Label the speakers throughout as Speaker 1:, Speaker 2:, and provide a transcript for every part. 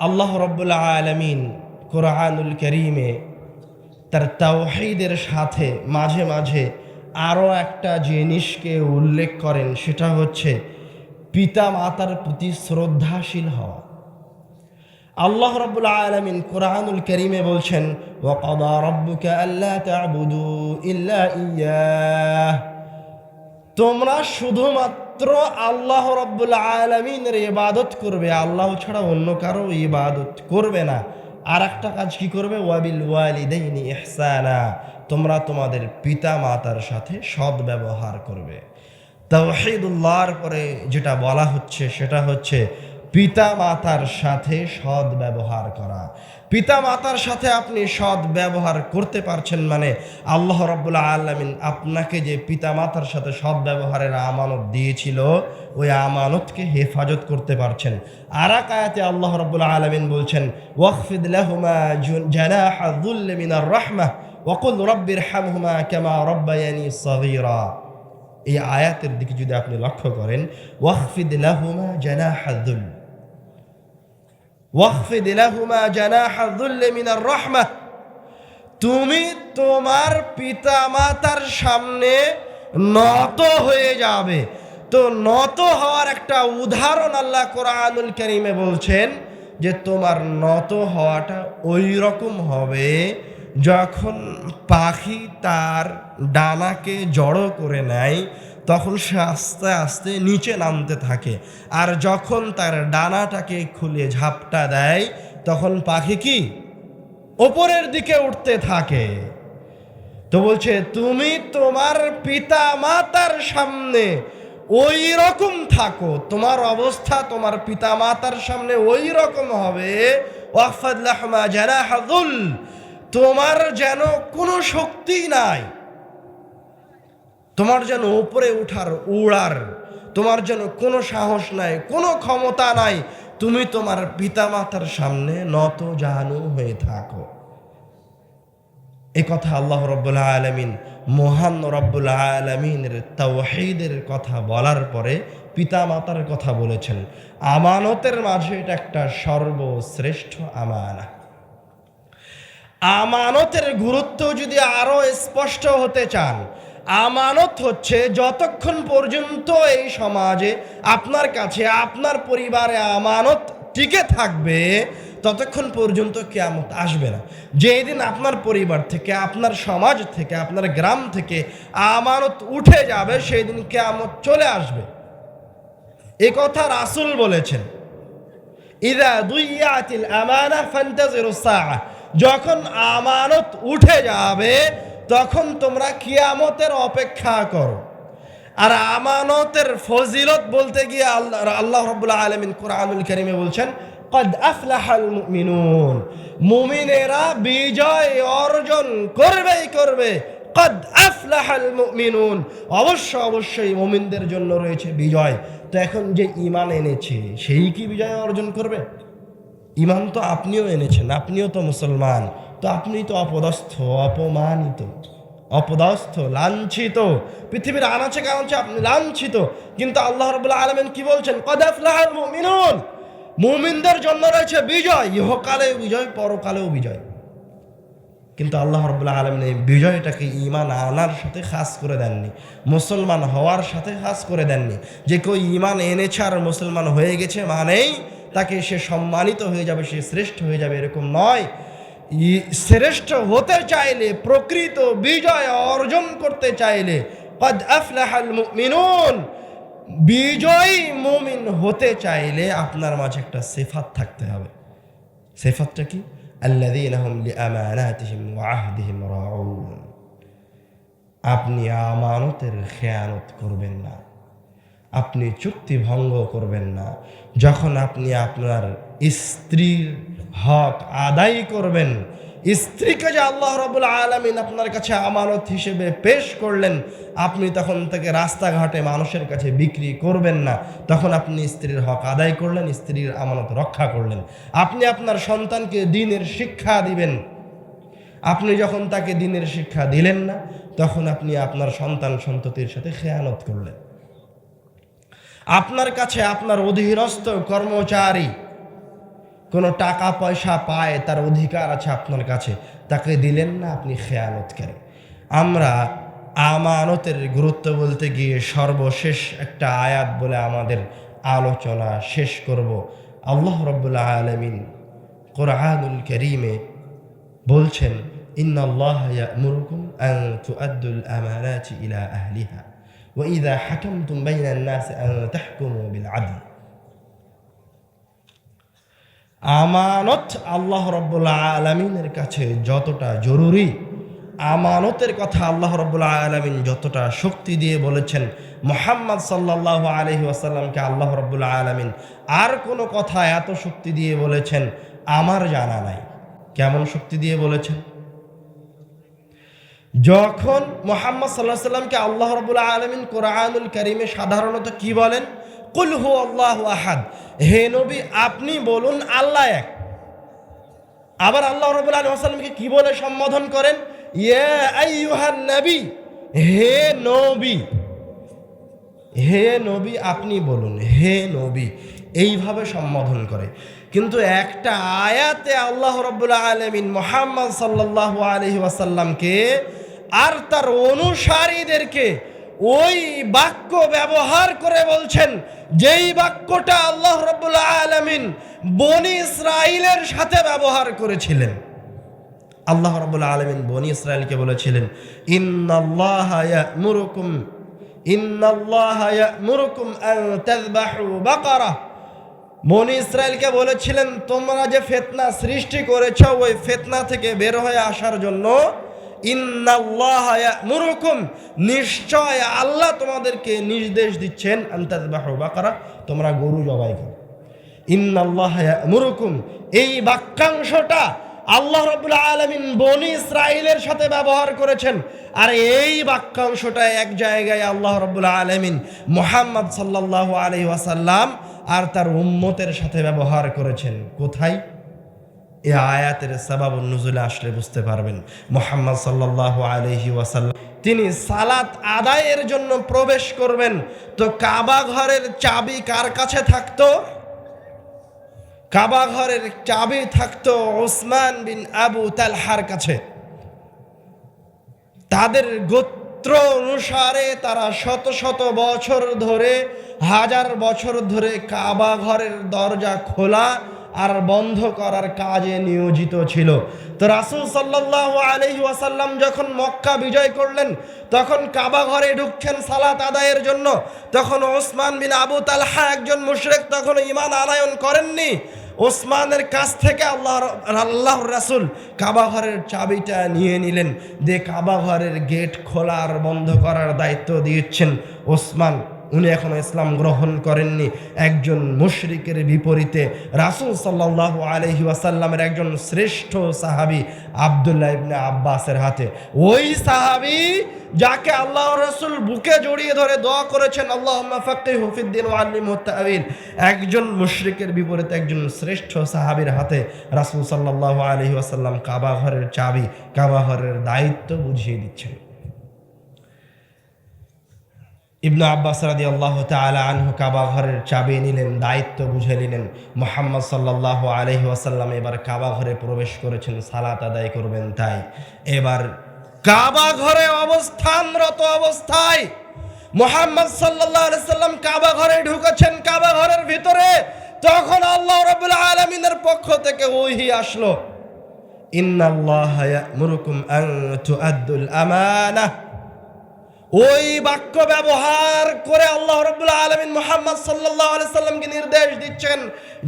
Speaker 1: আল্লাহ রব্বুল্লা আলমিন কোরআনুল করিমে তার তাওহিদের সাথে মাঝে মাঝে আরও একটা জিনিসকে উল্লেখ করেন, সেটা হচ্ছে পিতা মাতার প্রতি শ্রদ্ধাশীল হওয়া। আল্লাহ রব্বুল আলমিন কোরআনুল করিমে বলছেন ইয়াহ তোমরা শুধুমাত্র আল্লাহ রব্বুল আলমিনের ইবাদত করবে। আল্লাহ ছাড়া অন্য কারও ইবাদত করবে না। আর একটা কাজ কি করবে? ওয়াবিল ওয়ালিদাইনি ইহসানা। তোমরা তোমাদের পিতা মাতার সাথে সদ ব্যবহার করবে। তাওহিদুল্লাহর পরে যেটা বলা হচ্ছে, সেটা হচ্ছে পিতা মাতার সাথে সৎ ব্যবহার করা। পিতা মাতার সাথে আপনি সৎ ব্যবহার করতে পারছেন মানে আল্লাহ রব্বুল আলমিন আপনাকে যে পিতা মাতার সাথে সৎ ব্যবহারের আমানত দিয়েছিল, ওই আমানতকে হেফাজত করতে পারছেন। আর এক আয়াতে আল্লাহ রব্বুল আলমিন বলছেন ওয়াকফিদ লাহুমা জানাহা মিনার রাহমাহ ওয়াকুল রব্বির হামহুমা কামা রব্বায়ানি সগীরা। এই আয়াতের দিকে যদি আপনি লক্ষ্য করেন ওয়াকফিদ লাহুমা জানাহা যুল ওয়াকফিদ লাহুমা জানাহা মিনার রাহমাহ তুমি তোমার পিতা মাতার সামনে নত হয়ে যাবে। তো নত হওয়ার একটা উদাহরণ আল্লাহ কোরআনুল করিমে বলছেন যে তোমার নত হওয়াটা ওই রকম হবে যখন পাখি তার ডানাকে জড়ো করে নেয় তখন সে আস্তে আস্তে নিচে নামতে থাকে। আর যখন তার ডানাটাকে খুলে ঝাপটা দেয়, তখন পাখি কি? ওপরের দিকে উঠতে থাকে। তো বলছে, তুমি তোমার পিতা মাতার সামনে ওই রকম থাকো। তোমার অবস্থা তোমার পিতা মাতার সামনে ওই রকম হবে ওয়াফাদুল তোমার যেন কোনো শক্তি নাই। তোমার যেন উপরে উঠার উড়ার, তোমার যেন কোনো সাহস নাই, কোনো ক্ষমতা নাই, তুমি তোমার পিতামাতার সামনে নত জানু হয়ে থাকো। এ কথা আল্লাহ রব্বুল্লাহ আলমিন মহান রব্বুল্লাহ আলমিনের তাওহিদের কথা বলার পরে পিতামাতার কথা বলেছেন, আমানতের মাঝে এটা একটা সর্বশ্রেষ্ঠ আমানা আমানতের গুরুত্ব যদি আরও স্পষ্ট হতে চান আমানত হচ্ছে যতক্ষণ পর্যন্ত এই সমাজে আপনার কাছে, আপনার পরিবারে আমানত টিকে থাকবে, ততক্ষণ পর্যন্ত কেয়ামত আসবে না। যেই দিন আপনার পরিবার থেকে, আপনার সমাজ থেকে, আপনার গ্রাম থেকে আমানত উঠে যাবে, সেই দিন কেয়ামত চলে আসবে। এ কথা রাসুল বলেছেন। ইদা দুইয়াতিল আমানা ফান্তাজিরুস যখন আমানত উঠে যাবে তখন তোমরা কিয়ামতের অপেক্ষা করো। আর আমানতের ফজিলত বলতে গিয়ে আল্লাহ আল্লাহ রব্বুল্লাহ আলমিন কোরআনুল করিমে বলছেন, কদ আফলাহাল মুমিনুন। মুমিনেরা বিজয় অর্জন করবেই করবে। কদ আফলাহাল মুমিনুন। অবশ্য অবশ্যই মুমিনদের জন্য রয়েছে বিজয়। তো এখন যে ইমান এনেছে, সেই কি বিজয় অর্জন করবে? ইমান তো আপনিও এনেছেন, আপনিও তো মুসলমান। তো আপনি তো অপদস্থ, অপমানিত, অপদস্থ, লাঞ্ছিত। পৃথিবীর আনাচে কানাচে আপনি লাঞ্ছিত। কিন্তু আল্লাহ রবুল্লাহ আলমেন কি বলছেন? কদাফলাহাল মুমিনুন। মুমিনদের জন্য রয়েছে বিজয়। ইহকালেও বিজয়, পরকালেও বিজয়। কিন্তু আল্লাহ রবুল্লাহ আলমিন এই বিজয়টাকে ইমান আনার সাথে খাস করে দেননি। মুসলমান হওয়ার সাথে খাস করে দেননি। যে কেউ ইমান এনেছে আর মুসলমান হয়ে গেছে মানেই তাকে সে সম্মানিত হয়ে যাবে, সে শ্রেষ্ঠ হয়ে যাবে, এরকম নয়। শ্রেষ্ঠ হতে চাইলে, প্রকৃত বিজয় অর্জন করতে চাইলে, কদ আফলাহাল মুমিনুন, বিজয়ী মুমিন হতে চাইলে আপনার মাঝে একটা সেফাত থাকতে হবে। সেফাতটা কি? আপনি আমানতের খেয়ানত করবেন না। আপনি চুক্তি ভঙ্গ করবেন না। যখন আপনি আপনার স্ত্রীর হক আদায় করবেন। স্ত্রীকে যে আল্লাহ রবুল আলমিন আপনার কাছে আমানত হিসেবে পেশ করলেন, আপনি তখন থেকে রাস্তাঘাটে মানুষের কাছে বিক্রি করবেন না। তখন আপনি স্ত্রীর হক আদায় করলেন, স্ত্রীর আমানত রক্ষা করলেন। আপনি আপনার সন্তানকে দিনের শিক্ষা দিবেন। আপনি যখন তাকে দিনের শিক্ষা দিলেন না, তখন আপনি আপনার সন্তান সন্ততির সাথে খেয়ানত করলেন। আপনার কাছে আপনার অধীনস্থ কর্মচারী কোনো টাকা, পয়সা পায়, তার অধিকার আছে আপনার কাছে, তাকে দিলেন না আপনি খেয়ানতকারী আমরা আমানতের গুরুত্ব বলতে গিয়ে সর্বশেষ একটা আয়াত বলে আমাদের আলোচনা শেষ করব। আল্লাহ রব্বুল্লাহ আলমিন কোরআনুল করিমে বলছেন ইয়ামুরুকুম আন তুআদ্দুল আমানাতি ইলা আহলিহা, ওয়া ইযা হাকামতুম বাইনান নাস আন তাহকুমু বিল আদল। আমানত আল্লাহ রব্বুল আলমিনের কাছে যতটা জরুরি, আমানতের কথা আল্লাহ রব্বুল আলমিন যতটা শক্তি দিয়ে বলেছেন, মোহাম্মদ সাল্লাহ আলহি আসাল্লামকে আল্লাহ রব্বুল আলমিন আর কোনো কথা এত শক্তি দিয়ে বলেছেন আমার জানা নাই। কেমন শক্তি দিয়ে বলেছেন? যখন মোহাম্মদ সাল্লাহ সাল্লামকে আল্লাহ রবুল্লা আলমিন কোরআনুল করিমে সাধারণত কি বলেন? কুলহু আল্লাহ আহাদ। হে নবী, আপনি বলুন আল্লাহ এক। আবার আল্লাহ রবুল্লা আলম সাল্লামকে কি বলে সম্বোধন করেন? ইয়ে নবী, হে নবী। হে নবী, আপনি বলুন, হে নবী। এইভাবে সম্বোধন করে। কিন্তু একটা আয়াতে আল্লাহ রব্বুল্লা আলমিন মোহাম্মদ সাল্লাহ আলহি ওয়াসাল্লামকে আর তার অনুসারীদেরকে ওই বাক্য ব্যবহার করে বলছেন, যেই বাক্যটা আল্লাহ রব্বুল্লা আলমিন বনি ইসরাইলের সাথে ব্যবহার করেছিলেন। আল্লাহ রব্বুল্লা আলমিন বনি ইসরায়েলকে বলেছিলেন বাকারা। বনি ইসরায়েলকে বলেছিলেন, তোমরা যে ফেতনা সৃষ্টি করেছ, ওই ফেতনা থেকে বের হয়ে আসার জন্য ইন্নাল্লাহ ইয়ামুরুকুম। নিশ্চয় আল্লাহ তোমাদেরকে নির্দেশ দিচ্ছেন আন তাযবাহু বাকারা, তোমরা গরু জবাই করো। ইন্নাল্লাহ ইয়ামুরুকুম। এই বাক্যাংশটা আল্লাহ রবুল্লা আলমিন বনি ইসরায়েলের সাথে ব্যবহার করেছেন। আর এই বাক্যাংশটা এক জায়গায় আল্লাহ রবুল্লা আলমিন মোহাম্মদ সাল্লাহ আলহি ওয়াসাল্লাম আর তার উম্মতের সাথে ব্যবহার করেছেন। কোথায়? এ আয়াতের সাবাব নজুলে আসলে বুঝতে পারবেন। মোহাম্মদ সাল্লাহ আলহি ওয়াসাল্লাম, তিনি সালাত আদায়ের জন্য প্রবেশ করবেন। তো কাবা ঘরের চাবি কার কাছে থাকতো? কাবা ঘরের চাবি থাকতো ওসমান বিন আবু তালহার কাছে। তাদের গোত্র অনুসারে তারা শত শত বছর ধরে, হাজার বছর ধরে কাবা ঘরের দরজা খোলা আর বন্ধ করার কাজে নিয়োজিত ছিল। তো রাসুল সাল্লাহ আলহি ওয়াসাল্লাম যখন মক্কা বিজয় করলেন, তখন কাবা ঘরে ঢুকছেন সালাত আদায়ের জন্য। তখন ওসমান বিন আবু তালহা একজন মুশরেক তখন ইমান আনায়ন করেননি। ওসমানের কাছ থেকে আল্লাহ আল্লাহ রাসুল কাবা ঘরের চাবিটা নিয়ে নিলেন। দিয়ে কাবা ঘরের গেট খোলা আর বন্ধ করার দায়িত্ব দিয়েছেন ওসমান। উনি এখনও ইসলাম গ্রহণ করেননি। একজন মুশরিকের বিপরীতে রাসুল সাল্লাহ আলহি ওয়াসাল্লামের একজন শ্রেষ্ঠ সাহাবি আবদুল্লাহ ইবনে আব্বাসের হাতে। ওই সাহাবি যাকে আল্লাহ রসুল বুকে জড়িয়ে ধরে দোয়া করেছেন আল্লাহ ফাক্কি হফিদ্দিন ওয়াল্লিম তাবিন একজন মুশরিকের বিপরীতে একজন শ্রেষ্ঠ সাহাবির হাতে রাসুল সাল্লাহ আলহি ওয়াসাল্লাম কাবা ঘরের চাবি, কাবা ঘরের দায়িত্ব বুঝিয়ে দিচ্ছেন। ইবনু আব্বাস রাদি আল্লাহ তালা আনহু কাবা ঘরের চাবি নিলেন, দায়িত্ব বুঝে নিলেন। মোহাম্মদ সাল্লাহ আলহি ওয়াসাল্লাম এবার কাবা ঘরে প্রবেশ করেছেন, সালাত আদায় করবেন তাই। এবার কাবা ঘরে অবস্থানরত অবস্থায় মোহাম্মদ সাল্লাহ সাল্লাম কাবা ঘরে ঢুকেছেন, কাবা ঘরের ভিতরে তখন আল্লাহ রবুল আলমিনের পক্ষ থেকে ওহি আসলো। ইন্নাল্লাহ মুরুকুম তুআদ্দুল আমানাহ ওই বাক্য ব্যবহার করে আল্লাহ রবুল্লা আলমিন মোহাম্মদ সাল্লাহ সাল্লামকে নির্দেশ দিচ্ছেন।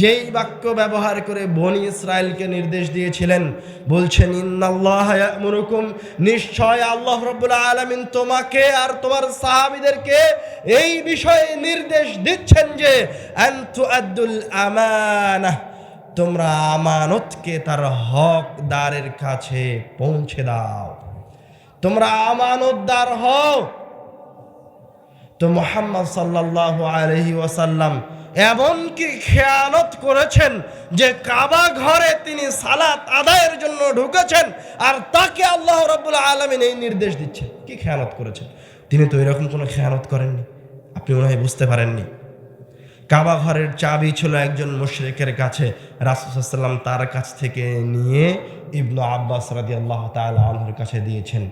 Speaker 1: যেই বাক্য ব্যবহার করে বনি ইসরায়েলকে নির্দেশ দিয়েছিলেন, বলছেন ইন্নাল্লাহমুরুকুম নিশ্চয় আল্লাহ রবুল্লা আলমিন তোমাকে আর তোমার সাহাবিদেরকে এই বিষয়ে নির্দেশ দিচ্ছেন যে আব্দুল আমানা, তোমরা আমানতকে তার হকদারের কাছে পৌঁছে দাও। তোমরা আমানতদার হও। তো মোহাম্মদ সাল্লাহ আলহি ওয়াসাল্লাম এমনকি খেয়ালত করেছেন যে কাবা ঘরে তিনি সালাত আদায়ের জন্য ঢুকেছেন আর তাকে আল্লাহ রব্বুল আলমিন এই নির্দেশ দিচ্ছেন কি খেয়ানত করেছেন? তিনি তো এরকম কোনো খেয়ানত করেননি। আপনি মনে হয় বুঝতে পারেননি। কাবা ঘরের চাবি ছিল একজন মুশরিকের কাছে। রাসুসাল্লাম তার কাছ থেকে নিয়ে ইবনু আব্বাস রাজি আল্লাহ তালুর কাছে দিয়েছেন।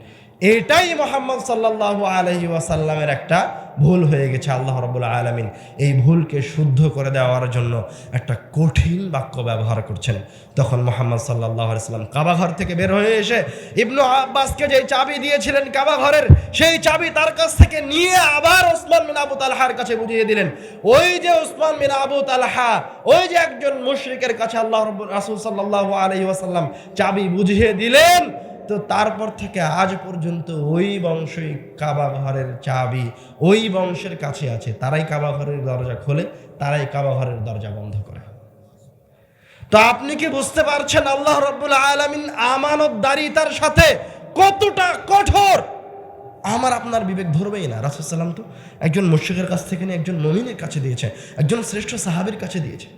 Speaker 1: এটাই মোহাম্মদ সাল্লাহ আলহি ওয়াসাল্লামের একটা ভুল হয়ে গেছে আল্লাহ রবুল আলমিন। এই ভুলকে শুদ্ধ করে দেওয়ার জন্য একটা কঠিন বাক্য ব্যবহার করছেন। তখন মোহাম্মদ সাল্লাহ সাল্লাম কাবাঘর থেকে বের হয়ে এসে ইবনু আব্বাসকে যে চাবি দিয়েছিলেন কাবাঘরের, সেই চাবি তার কাছ থেকে নিয়ে আবার ওসমান বিন আবু তালহার কাছে বুঝিয়ে দিলেন, ওই যে ওসমান বিন আবু তালহা, ওই যে একজন মুশরিকের কাছে আল্লাহ রব রাসুল সাল্লাহ আলহি ওয়াসাল্লাম চাবি বুঝিয়ে দিলেন তো তারপর থেকে আজ পর্যন্ত ওই বংশই কাবা ঘরের চাবি, ওই বংশের কাছে আছে। তারাই কাবা ঘরের দরজা খোলে, তারাই কাবা ঘরের দরজা বন্ধ করে। তো আপনি কি বুঝতে পারছেন আল্লাহ রব্বুল আলমিন আমানতদারিতার সাথে কতটা কঠোর? আমার আপনার বিবেক ধরবেই না। রাসুসাল্লাম তো একজন মুর্শিকের কাছ থেকে নিয়ে একজন মমিনের কাছে দিয়েছে, একজন শ্রেষ্ঠ সাহাবির কাছে দিয়েছে।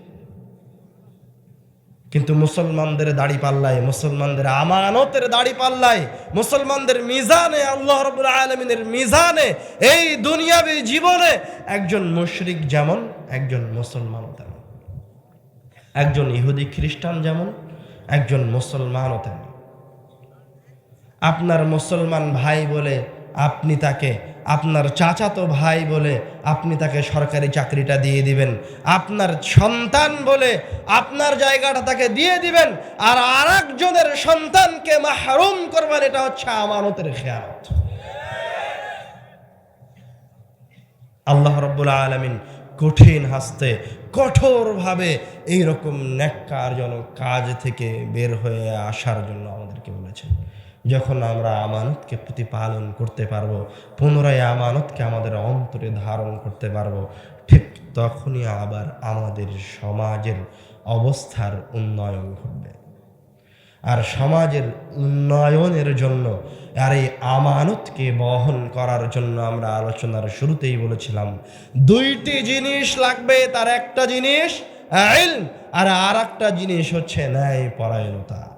Speaker 1: কিন্তু মুসলমানদের দাড়ি পাল্লায়, মুসলমানদের আমানতের দাড়ি পাল্লায়, মুসলমানদের মিজানে, আল্লাহ রবুল আলমিনের মিজানে এই দুনিয়াবী জীবনে একজন মুশরিক যেমন, একজন মুসলমানও তেমন। একজন ইহুদি খ্রিস্টান যেমন, একজন মুসলমানও তেমন। আপনার মুসলমান ভাই বলে আপনি তাকে আপনার চাচাতো ভাই বলে আপনি তাকে সরকারি চাকরিটা দিয়ে দিবেন। আপনার সন্তান বলে আপনার জায়গাটা তাকে দিয়ে দিবেন। আর আরেকজনের সন্তানকে মাহরুম করবেন, এটা হচ্ছে আমানতের খেয়ালত আল্লাহ রব্বুল আলমিন কঠিন হাসতে, কঠোরভাবে এইরকম ন্যাক্কারজনক কাজ থেকে বের হয়ে আসার জন্য আমাদেরকে বলেছেন। যখন আমরা আমানতকে প্রতিপালন করতে পারব, পুনরায় আমানতকে আমাদের অন্তরে ধারণ করতে পারব, ঠিক তখনই আবার আমাদের সমাজের অবস্থার উন্নয়ন ঘটবে। আর সমাজের উন্নয়নের জন্য, আর এই আমানতকে বহন করার জন্য আমরা আলোচনার শুরুতেই বলেছিলাম, দুইটি জিনিস লাগবে, তার একটা জিনিস আর আর একটা জিনিস হচ্ছে ন্যায় পরায়ণতা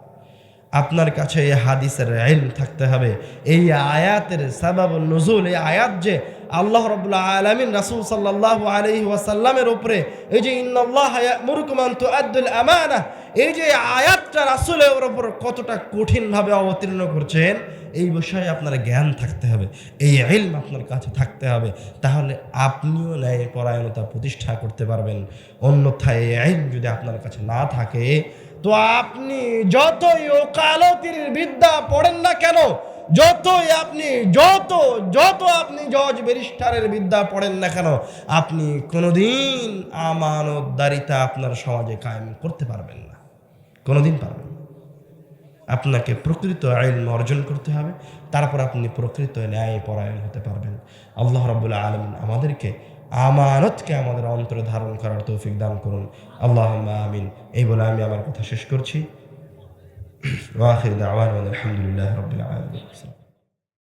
Speaker 1: আপনার কাছে এই হাদিসের ইলম থাকতে হবে। এই আয়াতের সাবাব নজুল, এই আয়াত যে আল্লাহ রবুল্লাহ আলমিন রাসুল সাল্লাহ আলহি ওয়াসাল্লামের উপরে এই যে ইন্নআল্লাহ মুরকুমান তো আব্দুল আমানা এই যে আয়াতটা রাসুলের ওপর কতটা কঠিনভাবে অবতীর্ণ করছেন, এই বিষয়ে আপনার জ্ঞান থাকতে হবে, এই ইলম আপনার কাছে থাকতে হবে। তাহলে আপনিও ন্যায় পরায়ণতা প্রতিষ্ঠা করতে পারবেন। অন্যথায় এই আইন যদি আপনার কাছে না থাকে তো আপনি যতই ওকালতির বিদ্যা পড়েন না কেন, যতই আপনি, যত যত আপনি জজ ব্যারিস্টারের বিদ্যা পড়েন না কেন, আপনি কোনোদিন আমানতদারিতা আপনার সমাজে কায়েম করতে পারবেন না। কোনোদিন পারবেন আপনাকে প্রকৃত আইন অর্জন করতে হবে, তারপর আপনি প্রকৃত ন্যায় পরায়ণ হতে পারবেন। আল্লাহ রবুল্লা আলমিন আমাদেরকে আমানতকে আমাদের অন্তরে ধারণ করার তৌফিক দান করুন। আল্লাহ আমিন। এই বলে আমি আমার কথা শেষ করছি। আলহামদুলিল্লাহ রবিল